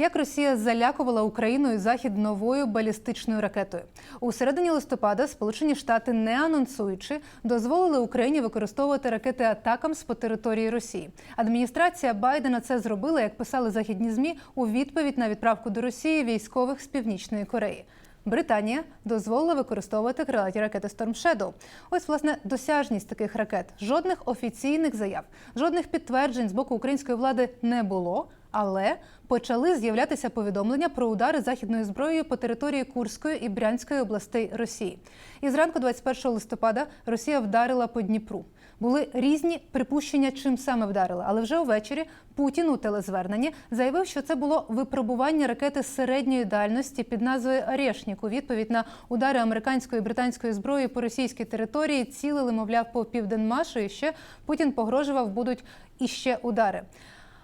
Як Росія залякувала Україну і Захід новою балістичною ракетою у середині листопада, Сполучені Штати, не анонсуючи, дозволили Україні використовувати ракети атакамс по території Росії. Адміністрація Байдена це зробила, як писали західні змі, у відповідь на відправку до Росії військових з Північної Кореї. Британія дозволила використовувати крилаті ракети Storm Shadow. Ось власне досяжність таких ракет. Жодних офіційних заяв, жодних підтверджень з боку української влади не було. Але почали з'являтися повідомлення про удари західною зброєю по території Курської і Брянської областей Росії. І зранку, 21 листопада, Росія вдарила по Дніпру. Були різні припущення, чим саме вдарила, але вже увечері Путін у телезверненні заявив, що це було випробування ракети середньої дальності під назвою «Орешнік» у відповідь на удари американської і британської зброї по російській території. Цілили, мовляв, по південмашу. І ще Путін погрожував, будуть іще удари.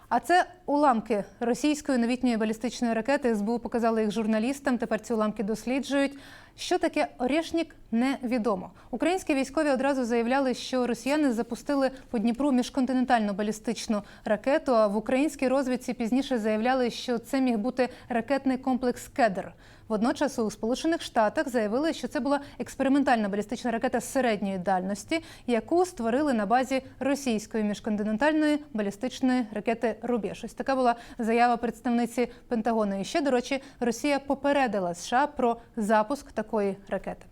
А це уламки російської новітньої балістичної ракети. СБУ показали їх журналістам. Тепер ці уламки досліджують. Що таке Орешнік, невідомо. Українські військові одразу заявляли, що росіяни запустили по Дніпру міжконтинентальну балістичну ракету. А в українській розвідці пізніше заявляли, що це міг бути ракетний комплекс Кедр. Водночас у Сполучених Штатах заявили, що це була експериментальна балістична ракета середньої дальності, яку створили на базі російської міжконтинентальної балістичної ракети Рубеж. Ось така була заява представниці Пентагону. І ще до речі, Росія попередила США про запуск такої ракети.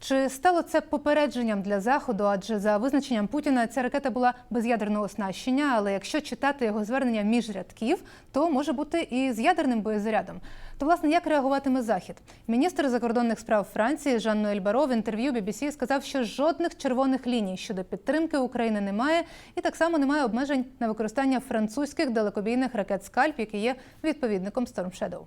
Чи стало це попередженням для заходу? Адже за визначенням Путіна ця ракета була без ядерного оснащення. Але якщо читати його звернення між рядків, то може бути і з ядерним боєзарядом. То власне як реагуватиме захід? Міністр закордонних справ Франції Жан-Ноель Баро в інтерв'ю BBC сказав, що жодних червоних ліній щодо підтримки України немає, і так само немає обмежень на використання французьких далекобійних ракет Скальп, які є відповідником Storm Shadow.